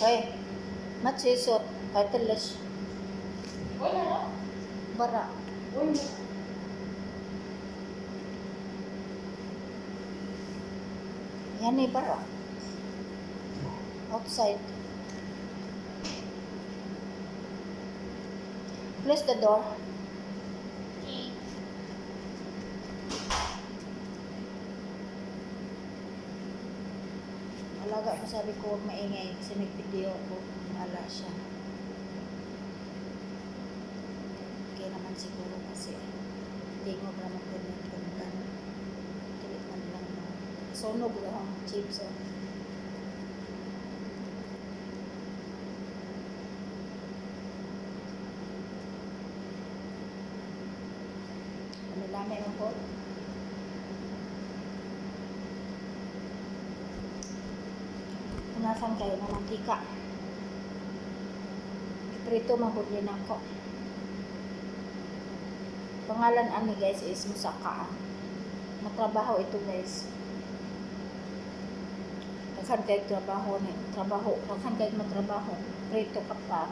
Hoy, hoy. Matsisot. Cartilage. Wala na. Bara. Wala. Yan eh, bara. Outside. Close the door. Okay. Alaga ko sabi ko huwag maingay kasi nag-video ako. Wala siya. Okay naman siguro kasi tingog naman ko ng ganda. Tilit man lang. Sunog lang ang chips. Oh. Ano lang yung po? Punasan kayo ng mantika. Prito mahuli na ako. Pangalan ani guys is Musaka. Matrabaho ito guys. Kasan kayo trabaho ni trabaho. Kasan kayo matrabaho. Prito ka pa.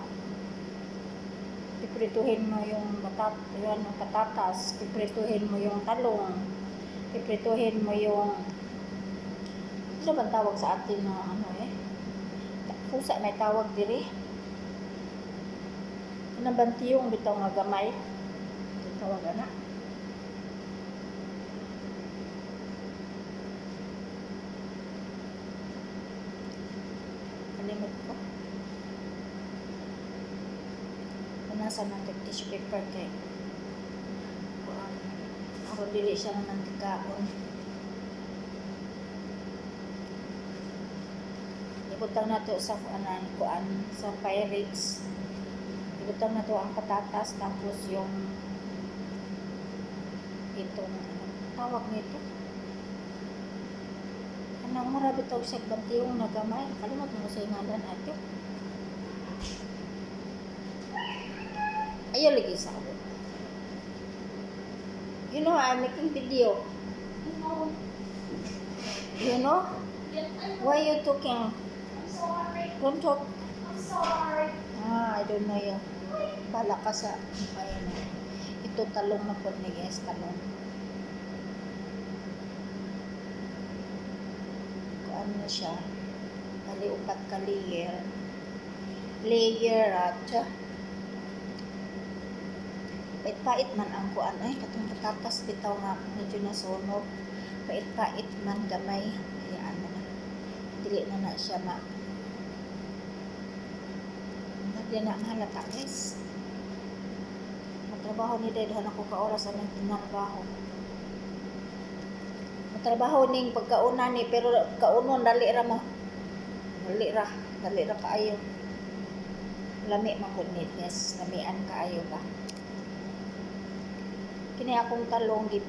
Piprituhin mo yung batat, yun, yung patatas. Piprituhin mo yung talong. Piprituhin mo yung ano ba tawag sa atin na ano eh? Pusa may tawag diri. Ano ba tiyong bitaw nga gamay? Tawag ana. Kalimot ko. Punasan ng tissue paper kay. Ako dili siya ng mantikaon. Ibutang na to sa kuanan, kuan sa Pyrex. Ibutang na to ang patatas tapos yung itong ano, tawag nito. Kanang mura bitaw sa bantiyong nagamay. Kalimot mo sa ngalan ato. Ayaw lagi sa ako. You know, I'm making video. You know. Why you talking? Sorry. Ah, I don't know yun. Bala ka sa, na. Ito talong na po ni guys, talong. Kung ano na siya. Bali, upat ka layer. Layer at pait-pait man ang kuan ay katong patatas bitaw nga medyo nasunog pait-pait man gamay ayan na na dili na na siya ma hindi na mahalata guys. Magtrabaho ni Dad ako ka oras ang tinarbaho magtrabaho ning pagkauna ni pero kaunon dali ra mo. Dali ra dali ra kaayo. Lami ni yes lamian kaayo ba? Kini akong talong gip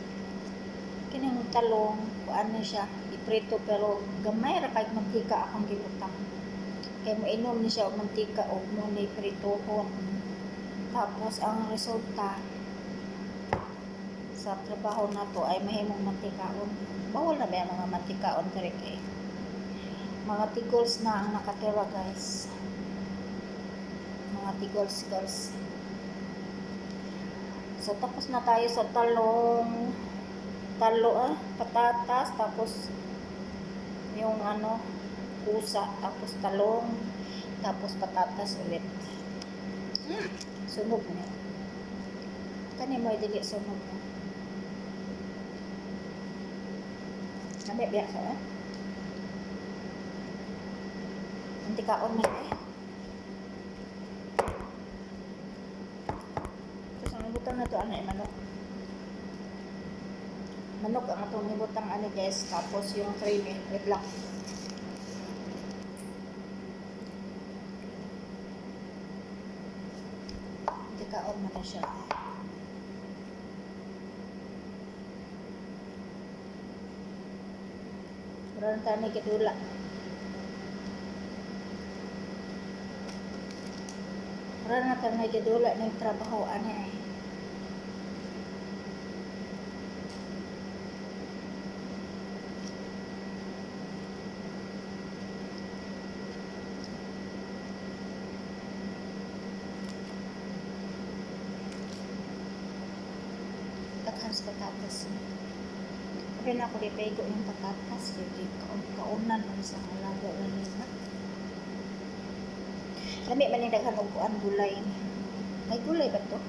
kini ang talong na siya iprito pero gamay ra kay mantika akong gibutang kay mo inom ni siya og mantika og ni pritohon tapos ang resulta sa trabaho na to ay mahimong mantikaon. Bawal na ba ang mga mantikaon kare kay? Mga tigols na ang nakatira guys. Mga tigols girls. So, tapos na tayo sa talong, talo, ah, patatas, tapos yung ano, pusa, tapos talong, tapos patatas ulit. Mm, sunog na. Kani mo dili sunog na. Nami biya ka, eh? Antikaon na eh. Tapos ang ibutang na to ano eh, manok. Manok ang atong ibutang ano guys, tapos yung creamy, may black. Hindi ka on na siya. Meron tayo may kitula. Meron na tayo may kitula ng trabaho. Ano eh. Tapos patatas. Sabi na ako lipego yung patatas. Hindi kaun-kaunan man sa alaga na nila. Lami man yung daghan og kuan gulay. May gulay ba to?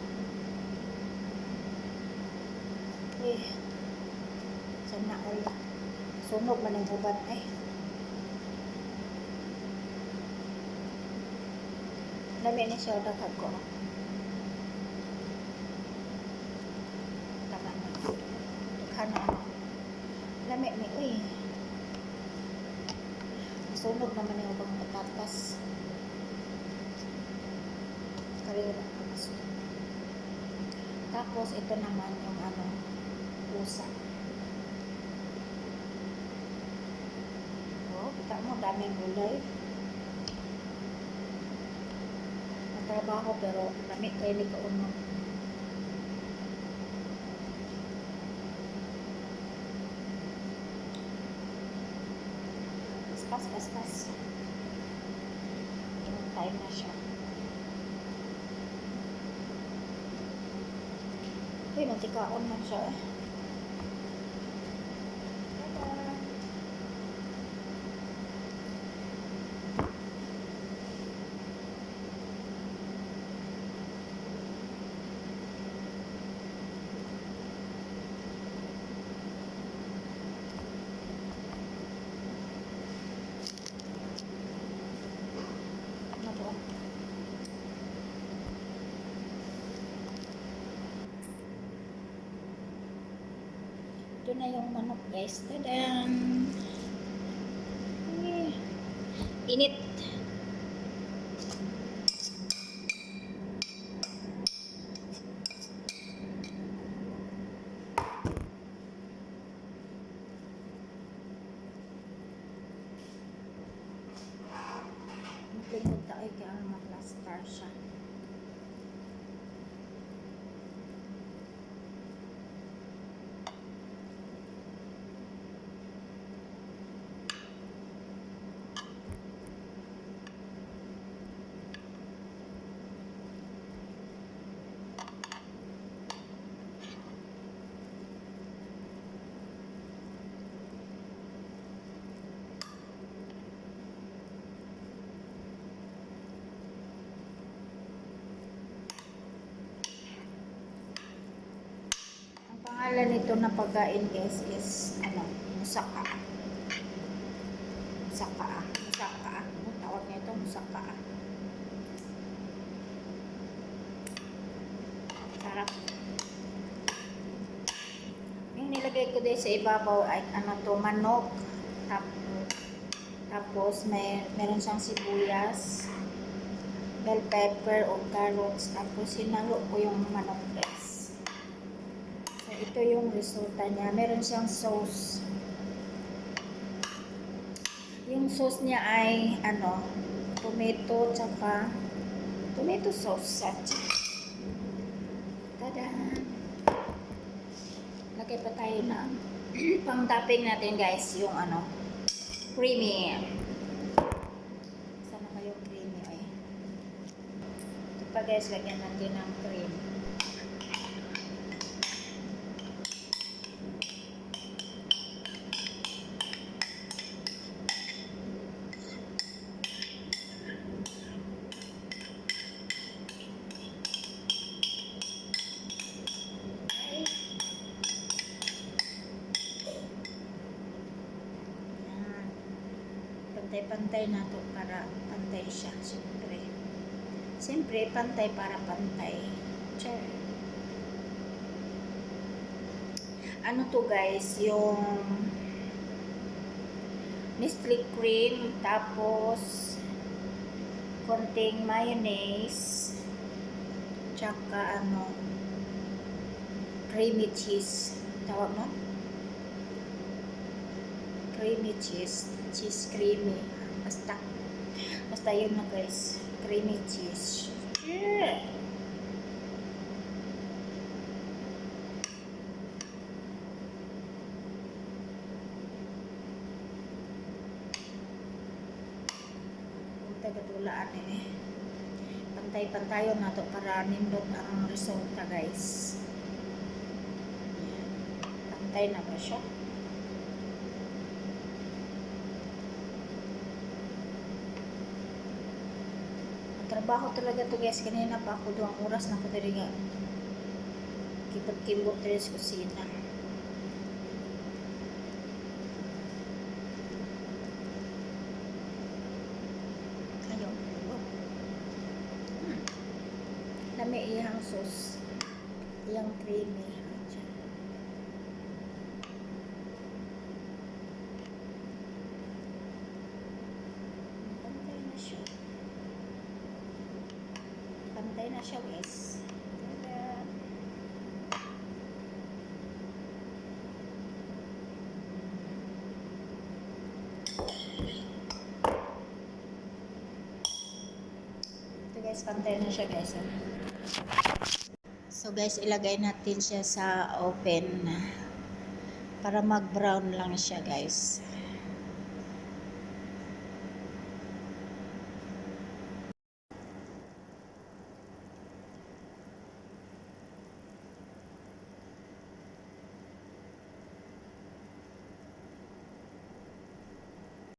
Eh, sana ay sunog man yung uban ay. Lami ni siya daghan ko. Tama na. Daghan na. Lami ni, uy. Sunog naman yung ubang patatas. Karera. Tapos, ito naman yung ano, pusa. Oh, kita mo, daming gulay. Natrabaho pero lamit kayo ni kauno. Pas, pas, pas. Yung time na siya. Uy, mantikaon man siya eh. Tada! Ano to? Ito na yung manok guys. Tadam! Init. Maglikod tayo kaya mag-star siya. Ang pangalan nito na pagkain guys is ano, musaka. Musaka. Musaka. Ano tawag nito? Musaka. Sarap. Yung nilagay ko din sa ibabaw ay ano to, manok. Tapos, tapos may, meron siyang sibuyas, bell pepper o carrots. Tapos sinalo ko yung manok ito yung resulta niya. Meron siyang sauce. Yung sauce niya ay, ano, tomato, tsaka, tomato sauce, satsa. Tada! Lagay pa tayo na pang topping natin guys, yung ano, creamy. Sana ba yung creamy ay? Ito pa guys, lagyan natin ng cream. Pantay-pantay na to para pantay siya, siyempre. Siyempre, pantay para pantay. Sure. Ano to guys, yung Nestle cream, tapos konting mayonnaise, tsaka ano, creamy cheese. Tawag mo? Creamy cheese. Cheese creamy. Basta. Basta yun na guys. Creamy cheese. Yeah. Tagatulaan eh. Pantay-pantayon na to para nindot ang resulta guys. Pantay na ba siya? Trabaho talaga to guys. Kanina pa ako duwang oras na ako dali nga. Dali sa kusina. Ayaw. Oh. Hmm. Lami iyang sauce. Iyang creamy. Diyan. Pantay na siya. Pantay na siya, guys. Ito guys, pantay na siya guys. ah. So guys, ilagay natin siya sa oven para mag-brown lang siya guys.